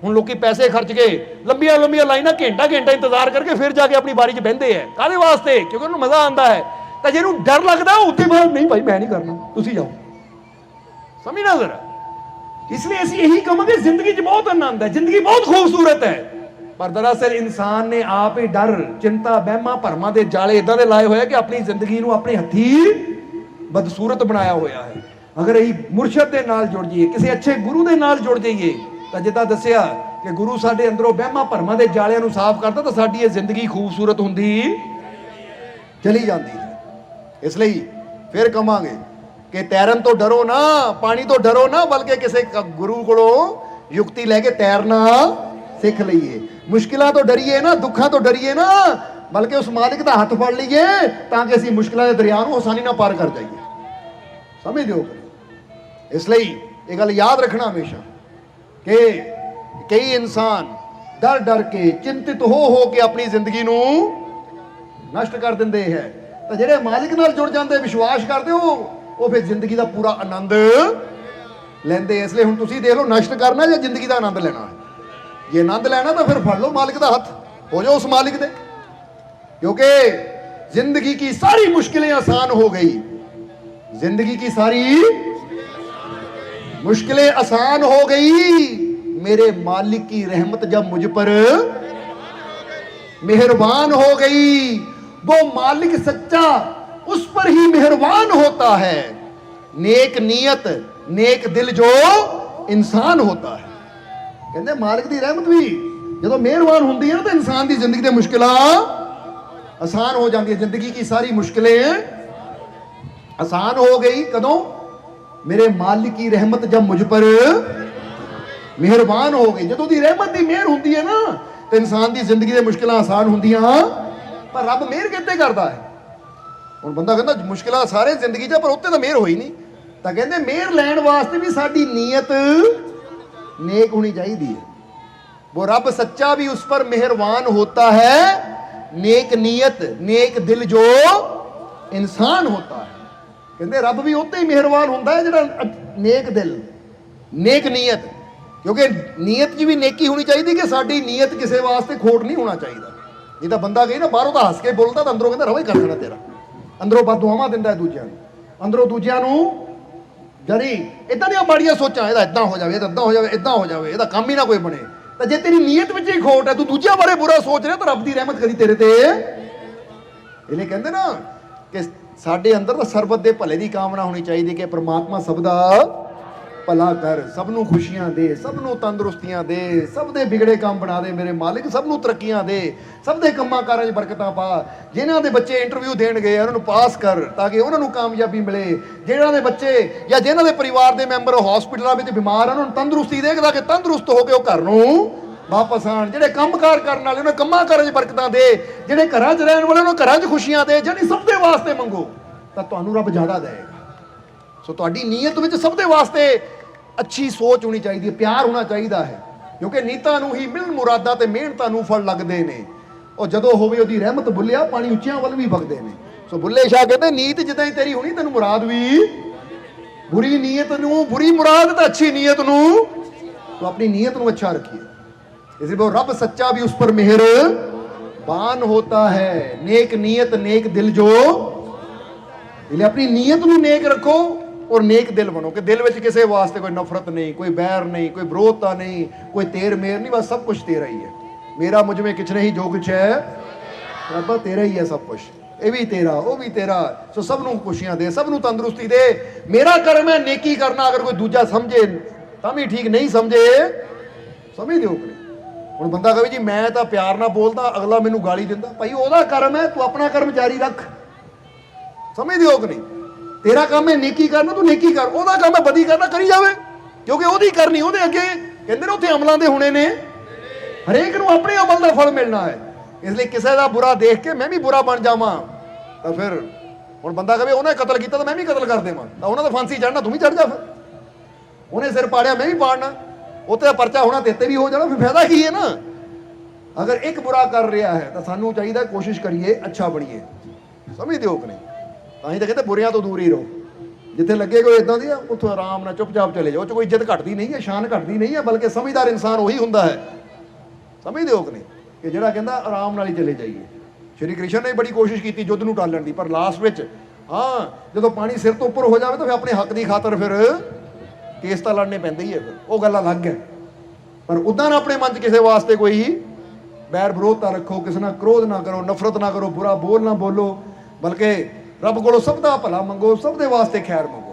S1: ਹੁਣ ਲੋਕੀ ਪੈਸੇ ਖਰਚ ਕੇ ਲੰਬੀਆਂ ਲੰਬੀਆਂ ਲਾਈਨਾਂ ਘੰਟਾ ਘੰਟਾ ਇੰਤਜ਼ਾਰ ਕਰਕੇ ਫਿਰ ਜਾ ਕੇ ਆਪਣੀ ਬਾਰੀ 'ਚ ਬਹਿੰਦੇ ਆ ਕਾਹਦੇ ਵਾਸਤੇ? ਕਿਉਂਕਿ ਉਹਨੂੰ ਮਜ਼ਾ ਆਉਂਦਾ ਹੈ ਤਾਂ ਜਿਹਨੂੰ ਡਰ ਲੱਗਦਾ, ਉੱਥੇ ਬਾਹਰ ਨਹੀਂ ਭਾਈ, ਮੈਂ ਨਹੀਂ ਕਰਨਾ। ਤੁਸੀਂ ਜਾਓ। ਸਮਝਣਾ ਜ਼ਰਾ? ਇਸ ਲਈ ਅਸੀਂ ਇਹੀ ਕਹਾਂਗੇ, ਜ਼ਿੰਦਗੀ 'ਚ ਬਹੁਤ ਆਨੰਦ ਹੈ ਜ਼ਿੰਦਗੀ ਬਹੁਤ ਖੂਬਸੂਰਤ ਹੈ ਪਰ ਦਰਅਸਲ ਇਨਸਾਨ ਨੇ ਆਪ ਹੀ ਡਰ, ਚਿੰਤਾ, ਵਹਿਮਾਂ, ਭਰਮਾਂ ਦੇ ਜਾਲੇ ਇਦਾਂ ਦੇ ਲਾਏ ਹੋਏ ਆ ਕਿ ਆਪਣੀ ਜ਼ਿੰਦਗੀ ਨੂੰ ਆਪਣੇ ਹੱਥੀ ਬਦਸੂਰਤ ਬਣਾਇਆ ਹੋਇਆ ਹੈ। ਅਗਰ ਅਸੀਂ ਮੁਰਸ਼ਦ ਦੇ ਨਾਲ ਜੁੜ ਜਾਈਏ, ਕਿਸੇ ਅੱਛੇ ਗੁਰੂ ਦੇ ਨਾਲ ਜੁੜ ਜਾਈਏ, ਤਾਂ ਜਿੱਦਾਂ ਦੱਸਿਆ ਕਿ ਗੁਰੂ ਸਾਡੇ ਅੰਦਰੋਂ ਵਹਿਮਾਂ, ਭਰਮਾਂ ਦੇ ਜਾਲਿਆਂ ਨੂੰ ਸਾਫ਼ ਕਰਦਾ, ਤਾਂ ਸਾਡੀ ਇਹ ਜ਼ਿੰਦਗੀ ਖੂਬਸੂਰਤ ਹੁੰਦੀ ਚਲੀ ਜਾਂਦੀ ਹੈ। ਇਸ ਲਈ ਫਿਰ ਕਵਾਂਗੇ ਕਿ ਤੈਰਨ ਤੋਂ ਡਰੋ ਨਾ, ਪਾਣੀ ਤੋਂ ਡਰੋ ਨਾ, ਬਲਕਿ ਕਿਸੇ ਗੁਰੂ ਕੋਲੋਂ ਯੁਕਤੀ ਲੈ ਕੇ ਤੈਰਨਾ ਸਿੱਖ ਲਈਏ। ਮੁਸ਼ਕਿਲਾਂ ਤੋਂ ਡਰੀਏ ਨਾ, ਦੁੱਖਾਂ ਤੋਂ ਡਰੀਏ ਨਾ, ਬਲਕਿ ਉਸ ਮਾਲਿਕ ਦਾ ਹੱਥ ਫੜ ਲਈਏ, ਤਾਂ ਕਿ ਅਸੀਂ ਮੁਸ਼ਕਿਲਾਂ ਦੇ ਦਰਿਆ ਨੂੰ ਆਸਾਨੀ ਨਾਲ ਪਾਰ ਕਰ ਜਾਈਏ। ਸਮਝਦੇ ਹੋ ਇਸ ਲਈ ਇਹ ਗੱਲ ਯਾਦ ਰੱਖਣਾ ਹਮੇਸ਼ਾ ਕਿ ਕਈ ਇਨਸਾਨ ਡਰ ਡਰ ਕੇ, ਚਿੰਤਿਤ ਹੋ ਹੋ ਕੇ ਆਪਣੀ ਜ਼ਿੰਦਗੀ ਨੂੰ ਨਸ਼ਟ ਕਰ ਦਿੰਦੇ ਹੈ। ਤਾਂ ਜਿਹੜੇ ਮਾਲਿਕ ਨਾਲ ਜੁੜ ਜਾਂਦੇ, ਵਿਸ਼ਵਾਸ ਕਰਦੇ ਉਹ ਉਹ ਫਿਰ ਜ਼ਿੰਦਗੀ ਦਾ ਪੂਰਾ ਆਨੰਦ ਲੈਂਦੇ ਇਸ ਲਈ ਹੁਣ ਤੁਸੀਂ ਦੇਖ ਲਓ, ਨਸ਼ਟ ਕਰਨਾ ਜਾਂ ਜ਼ਿੰਦਗੀ ਦਾ ਆਨੰਦ ਲੈਣਾ ਜੇ ਆਨੰਦ ਲੈਣਾ ਤਾਂ ਫਿਰ ਫੜ ਲਓ ਮਾਲਿਕ ਦਾ ਹੱਥ ਹੋ ਜਾਓ ਉਸ ਮਾਲਿਕ ਦੇ क्योंकि जिंदगी की सारी मुश्किलें आसान हो गई जिंदगी की सारी मुश्किलें आसान हो गई मेरे मालिक की रहमत जब मुझ पर मेहरबान हो गई वो मालिक सच्चा उस पर ही मेहरबान होता है नेक नीयत नेक दिल जो ਇਨਸਾਨ ਹੁੰਦਾ ਹੈ ਕਹਿੰਦੇ ਮਾਲਕ ਦੀ ਰਹਿਮਤ ਵੀ ਜਦੋਂ ਮਿਹਰਬਾਨ ਹੁੰਦੀ ਹੈ ਨਾ ਤਾਂ ਇਨਸਾਨ ਦੀ ਜ਼ਿੰਦਗੀ ਦੇ ਮੁਸ਼ਕਿਲਾਂ ਆਸਾਨ ਹੋ ਜਾਂਦੀ ਹੈ ਜ਼ਿੰਦਗੀ ਕੀ ਸਾਰੀ ਮੁਸ਼ਕਿलें ਆਸਾਨ ਹੋ ਗਈ। ਕਦੋਂ? ਮੇਰੇ ਮਾਲਿਕ ਦੀ ਰਹਿਮਤ ਜਬ ਮੁਝ ਪਰ ਮਿਹਰਬਾਨ ਹੋ ਗਈ। ਜਦੋਂ ਦੀ ਰਹਿਮਤ ਦੀ ਮਿਹਰ ਹੁੰਦੀ ਹੈ ਨਾ ਤੇ ਇਨਸਾਨ ਦੀ ਜ਼ਿੰਦਗੀ ਦੇ ਮੁਸ਼ਕਿਲਾਂ ਆਸਾਨ ਹੁੰਦੀਆਂ। ਪਰ ਰੱਬ ਮਿਹਰ ਕਿੱਥੇ ਕਰਦਾ ਹੈ? ਹੁਣ ਬੰਦਾ ਕਹਿੰਦਾ ਮੁਸ਼ਕਿਲਾਂ ਸਾਰੇ ਜ਼ਿੰਦਗੀ 'ਚ ਆ, ਪਰ ਉੱਤੇ ਤਾਂ ਮਿਹਰ ਹੋਈ ਨਹੀਂ। ਤਾਂ ਕਹਿੰਦੇ ਮਿਹਰ ਲੈਣ ਵਾਸਤੇ ਵੀ ਸਾਡੀ ਨੀਅਤ ਨੇਕ ਹੋਣੀ ਚਾਹੀਦੀ ਹੈ वो रब सच्चा भी उस पर मेहरबान होता है नेक नीयत नेक दिल जो ਇਨਸਾਨ ਹੁੰਦਾ ਹੈ ਕਹਿੰਦੇ ਰੱਬ ਵੀ ਉੱਤੇ ਹੀ ਮਿਹਰਬਾਨ ਹੁੰਦਾ ਹੈ ਜਿਹੜਾ ਅ- ਨੇਕ ਦਿਲ ਨੇਕ ਨੀਅਤ ਕਿਉਂਕਿ ਨੀਅਤ 'ਚ ਵੀ ਨੇਕੀ ਹੋਣੀ ਚਾਹੀਦੀ ਕਿ ਸਾਡੀ ਨੀਅਤ ਕਿਸੇ ਵਾਸਤੇ ਖੋਟ ਨਹੀਂ ਹੋਣਾ ਚਾਹੀਦਾ ਨਹੀਂ ਤਾਂ ਬੰਦਾ ਗਈ ਨਾ ਬਾਹਰੋਂ ਤਾਂ ਹੱਸ ਕੇ ਬੋਲਦਾ ਤਾਂ ਅੰਦਰੋਂ ਕਹਿੰਦਾ ਰਵਾ ਹੀ ਕਰ ਦੇਣਾ ਤੇਰਾ ਅੰਦਰੋਂ ਬਦਦੁਆਵਾਂ ਦਿੰਦਾ ਹੈ ਦੂਜਿਆਂ ਨੂੰ ਅੰਦਰੋਂ ਦੂਜਿਆਂ ਨੂੰ ਜਰੀ ਇਦਾਂ ਦੀਆਂ ਮਾੜੀਆਂ ਸੋਚਾਂ, ਇਹਦਾ ਇਦਾਂ ਹੋ ਜਾਵੇ, ਇਹਦਾ ਇਦਾਂ ਹੋ ਜਾਵੇ ਇਦਾਂ ਹੋ ਜਾਵੇ, ਇਹਦਾ ਕੰਮ ਹੀ ਨਾ ਕੋਈ ਬਣੇ। ਤਾਂ ਜੇ ਤੇਰੀ ਨੀਅਤ ਵਿੱਚ ਹੀ ਖੋਟ ਹੈ, ਤੂੰ ਦੂਜਿਆਂ ਬਾਰੇ ਬੁਰਾ ਸੋਚ ਰਿਹਾ, ਤਾਂ ਰੱਬ ਦੀ ਰਹਿਮਤ ਕਦੀ ਤੇਰੇ ਤੇ। ਇਹਨੇ ਕਹਿੰਦੇ ਨਾ ਕਿ ਸਾਡੇ ਅੰਦਰ ਤਾਂ ਸਰਬਤ ਦੇ ਭਲੇ ਦੀ ਕਾਮਨਾ ਹੋਣੀ ਚਾਹੀਦੀ ਕਿ ਪ੍ਰਮਾਤਮਾ ਸਭ ਦਾ ਭਲਾ ਕਰ, ਸਭ ਨੂੰ ਖੁਸ਼ੀਆਂ ਦੇ, ਸਭ ਨੂੰ ਤੰਦਰੁਸਤੀਆਂ ਦੇ, ਸਭ ਦੇ ਵਿਗੜੇ ਕੰਮ ਬਣਾ ਦੇ ਮੇਰੇ ਮਾਲਿਕ, ਸਭ ਨੂੰ ਤਰੱਕੀਆਂ ਦੇ, ਸਭ ਦੇ ਕੰਮਾਂ ਕਾਰਾਂ 'ਚ ਬਰਕਤਾਂ ਪਾ, ਜਿਨ੍ਹਾਂ ਦੇ ਬੱਚੇ ਇੰਟਰਵਿਊ ਦੇਣ ਗਏ ਉਹਨਾਂ ਨੂੰ ਪਾਸ ਕਰ, ਤਾਂ ਕਿ ਉਹਨਾਂ ਨੂੰ ਕਾਮਯਾਬੀ ਮਿਲੇ। ਜਿਹਨਾਂ ਦੇ ਬੱਚੇ ਜਾਂ ਜਿਨ੍ਹਾਂ ਦੇ ਪਰਿਵਾਰ ਦੇ ਮੈਂਬਰ ਹਸਪੀਟਲਾਂ ਵਿੱਚ ਬਿਮਾਰ ਆ, ਉਹਨਾਂ ਨੂੰ ਤੰਦਰੁਸਤੀ ਦੇ ਤਾਂ ਕਿ ਤੰਦਰੁਸਤ ਹੋ ਕੇ ਉਹ ਘਰ ਨੂੰ ਵਾਪਸ ਆਣ ਜਿਹੜੇ ਕੰਮਕਾਰ ਕਰਨ ਵਾਲੇ, ਉਹਨਾਂ ਕੰਮਾਂ ਕਾਰਾਂ 'ਚ ਬਰਕਤਾਂ ਦੇ, ਜਿਹੜੇ ਘਰਾਂ 'ਚ ਰਹਿਣ ਵਾਲੇ, ਉਹਨਾਂ ਘਰਾਂ 'ਚ ਖੁਸ਼ੀਆਂ ਦੇ ਜਾਨੀ ਸਭ ਦੇ ਵਾਸਤੇ ਮੰਗੋ, ਤਾਂ ਤੁਹਾਨੂੰ ਰੱਬ ਜ਼ਿਆਦਾ ਦੇਵੇਗਾ। ਸੋ ਤੁਹਾਡੀ ਨੀਅਤ ਵਿੱਚ ਸਭ ਦੇ ਵਾਸਤੇ ਅੱਛੀ ਸੋਚ ਹੋਣੀ ਚਾਹੀਦੀ ਹੈ, ਪਿਆਰ ਹੋਣਾ ਚਾਹੀਦਾ ਹੈ। ਕਿਉਂਕਿ ਨੀਤਾ ਨੂੰ ਹੀ ਮਿਲ ਮੁਰਾਦਾਂ ਤੇ ਮਿਹਨਤਾਂ ਨੂੰ ਫਲ ਲੱਗਦੇ ਨੇ। ਉਹ ਜਦੋਂ ਹੋਵੇ ਉਹਦੀ ਰਹਿਮਤ ਬੁੱਲਿਆ, ਪਾਣੀ ਉੱਚਿਆਂ ਵੱਲ ਵੀ ਵਗਦੇ ਨੇ। ਸੋ ਬੁੱਲੇ ਸ਼ਾਹ ਕਹਿੰਦੇ, ਨੀਤ ਜਿੱਦਾਂ ਹੀ ਤੇਰੀ ਹੋਣੀ, ਤੈਨੂੰ ਮੁਰਾਦ ਵੀ। ਬੁਰੀ ਨੀਅਤ ਨੂੰ, ਬੁਰੀ ਮੁਰਾਦ ਤਾਂ ਅੱਛੀ ਨੀਅਤ ਨੂੰ। ਤੋ ਆਪਣੀ ਨੀਅਤ ਨੂੰ ਅੱਛਾ ਰੱਖੀਏ। ਇਸ ਲਈ ਉਹ ਰੱਬ ਸੱਚਾ ਵੀ ਉਸ ਪਰ ਮਿਹਰ ਬਾਨ ਹੋਤਾ ਹੈ। ਨੇਕ ਨੀਅਤ, ਨੇਕ ਦਿਲ ਜੋ। ਇਹ ਆਪਣੀ ਨੀਅਤ ਨੂੰ ਨੇਕ ਰੱਖੋ। ਔਰ ਨੇਕ ਦਿਲ ਬਣੋ, ਕਿ ਦਿਲ ਵਿੱਚ ਕਿਸੇ ਵਾਸਤੇ ਕੋਈ ਨਫ਼ਰਤ ਨਹੀਂ, ਕੋਈ ਬੈਰ ਨਹੀਂ, ਕੋਈ ਵਿਰੋਧਤਾ ਨਹੀਂ, ਕੋਈ ਤੇਰ ਮੇਰ ਨਹੀਂ, ਬਸ ਸਭ ਕੁਝ ਤੇਰਾ ਹੀ ਹੈ। ਮੇਰਾ ਮੁਝ ਵਿੱਚ ਕੁਛ ਨਹੀਂ, ਜੋ ਕੁਛ ਹੈ, ਰੱਬਾ ਤੇਰਾ ਹੀ ਹੈ ਸਭ ਕੁਝ ਇਹ ਵੀ ਤੇਰਾ, ਉਹ ਵੀ ਤੇਰਾ, ਸੋ ਸਭ ਨੂੰ ਖੁਸ਼ੀਆਂ ਦੇ, ਸਭ ਨੂੰ ਤੰਦਰੁਸਤੀ ਦੇ। ਮੇਰਾ ਕਰਮ ਹੈ ਨੇਕੀ ਕਰਨਾ, ਅਗਰ ਕੋਈ ਦੂਜਾ ਸਮਝੇ, ਤਾਂ ਵੀ ਠੀਕ, ਨਹੀਂ ਸਮਝੇ, ਸਮਝ ਦਿਓ ਕਿ ਹੁਣ ਬੰਦਾ ਕਹੇ ਜੀ, ਮੈਂ ਤਾਂ ਪਿਆਰ ਨਾਲ ਬੋਲਦਾ, ਅਗਲਾ ਮੈਨੂੰ ਗਾਲੀ ਦਿੰਦਾ। ਭਾਈ ਉਹਦਾ ਕਰਮ ਹੈ, ਤੂੰ ਆਪਣਾ ਕਰਮ ਜਾਰੀ ਰੱਖ। ਸਮਝ ਦਿਓ ਕਿ ਨਹੀਂ? ਤੇਰਾ ਕੰਮ ਹੈ ਨੇਕੀ ਕਰਨਾ, ਤੂੰ ਨੇਕੀ ਕਰ। ਉਹਦਾ ਕੰਮ ਹੈ ਬਦੀ ਕਰਨਾ, ਕਰੀ ਜਾਵੇ। ਕਿਉਂਕਿ ਉਹਦੀ ਕਰਨੀ, ਉਹਦੇ ਅੱਗੇ ਕਹਿੰਦੇ ਨੇ ਉੱਥੇ ਅਮਲਾਂ ਦੇ ਹੋਣੇ ਨੇ। ਹਰੇਕ ਨੂੰ ਆਪਣੇ ਅਮਲ ਦਾ ਫਲ ਮਿਲਣਾ ਹੈ। ਇਸ ਲਈ ਕਿਸੇ ਦਾ ਬੁਰਾ ਦੇਖ ਕੇ ਮੈਂ ਵੀ ਬੁਰਾ ਬਣ ਜਾਵਾਂ। ਤਾਂ ਫਿਰ ਹੁਣ ਬੰਦਾ ਕਹੇ, ਉਹਨੇ ਕਤਲ ਕੀਤਾ ਤਾਂ ਮੈਂ ਵੀ ਕਤਲ ਕਰ ਦੇਵਾਂ। ਤਾਂ ਉਹਨਾਂ ਦਾ ਫਾਂਸੀ ਚੜਨਾ ਤੂੰ ਵੀ ਚੜ ਜਾ ਫਿਰ। ਉਹਨੇ ਸਿਰ ਪਾੜਿਆ, ਮੈਂ ਵੀ ਪਾੜਨਾ। ਉੱਤੇ ਪਰਚਾ ਹੋਣਾ ਤੇਤੇ ਵੀ ਹੋ ਜਾਣਾ, ਫਿਰ ਫਾਇਦਾ ਕੀ ਹੈ ਨਾ? ਅਗਰ ਇੱਕ ਬੁਰਾ ਕਰ ਰਿਹਾ ਹੈ, ਤਾਂ ਸਾਨੂੰ ਚਾਹੀਦਾ ਕੋਸ਼ਿਸ਼ ਕਰੀਏ, ਅੱਛਾ ਬਣੀਏ। ਸਮਝਦੇ ਹੋ ਕਿ ਨਹੀਂ? ਤਾਂ ਹੀ ਤਾਂ ਕਹਿੰਦੇ ਬੁਰਿਆਂ ਤੋਂ ਦੂਰ ਹੀ ਰਹੋ। ਜਿੱਥੇ ਲੱਗੇ ਕੋਈ ਇਦਾਂ ਦੀ ਆ, ਉੱਥੋਂ ਆਰਾਮ ਨਾਲ ਚੁੱਪਚਾਪ ਚਲੇ ਜਾਓ। ਉਹ 'ਚ ਕੋਈ ਇੱਜ਼ਤ ਘਟਦੀ ਨਹੀਂ ਹੈ, ਸ਼ਾਨ ਘਟਦੀ ਨਹੀਂ ਹੈ, ਬਲਕਿ ਸਮਝਦਾਰ ਇਨਸਾਨ ਉਹੀ ਹੁੰਦਾ ਹੈ। ਸਮਝਦੇ ਹੋ ਕਿ ਨਹੀਂ? ਕਿ ਜਿਹੜਾ ਕਹਿੰਦਾ ਆਰਾਮ ਨਾਲ ਹੀ ਚਲੇ ਜਾਈਏ। ਸ਼੍ਰੀ ਕ੍ਰਿਸ਼ਨ ਨੇ ਬੜੀ ਕੋਸ਼ਿਸ਼ ਕੀਤੀ ਯੁੱਧ ਨੂੰ ਟਾਲਣ ਦੀ, ਪਰ ਲਾਸਟ ਵਿੱਚ, ਹਾਂ, ਜਦੋਂ ਪਾਣੀ ਸਿਰ ਤੋਂ ਉੱਪਰ ਹੋ ਜਾਵੇ ਤਾਂ ਫਿਰ ਆਪਣੇ ਹੱਕ ਦੀ ਖਾਤਰ ਫਿਰ ਕੇਸ ਤਾਂ ਲੜਨੇ ਪੈਂਦੇ ਹੀ ਹੈ ਫਿਰ। ਉਹ ਗੱਲ ਅਲੱਗ ਹੈ। ਪਰ ਉਦਾਂ ਨਾ ਆਪਣੇ ਮਨ 'ਚ ਕਿਸੇ ਵਾਸਤੇ ਕੋਈ ਬੈਰ ਵਿਰੋਧਤਾ ਰੱਖੋ, ਕਿਸੇ ਨਾਲ ਕ੍ਰੋਧ ਨਾ ਕਰੋ, ਨਫ਼ਰਤ ਨਾ ਕਰੋ, ਬੁਰਾ ਬੋਲ ਨਾ ਬੋਲੋ, ਬਲਕਿ ਰੱਬ ਕੋਲੋਂ ਸਭ ਦਾ ਭਲਾ ਮੰਗੋ ਸਭ ਦੇ ਵਾਸਤੇ ਖੈਰ ਮੰਗੋ।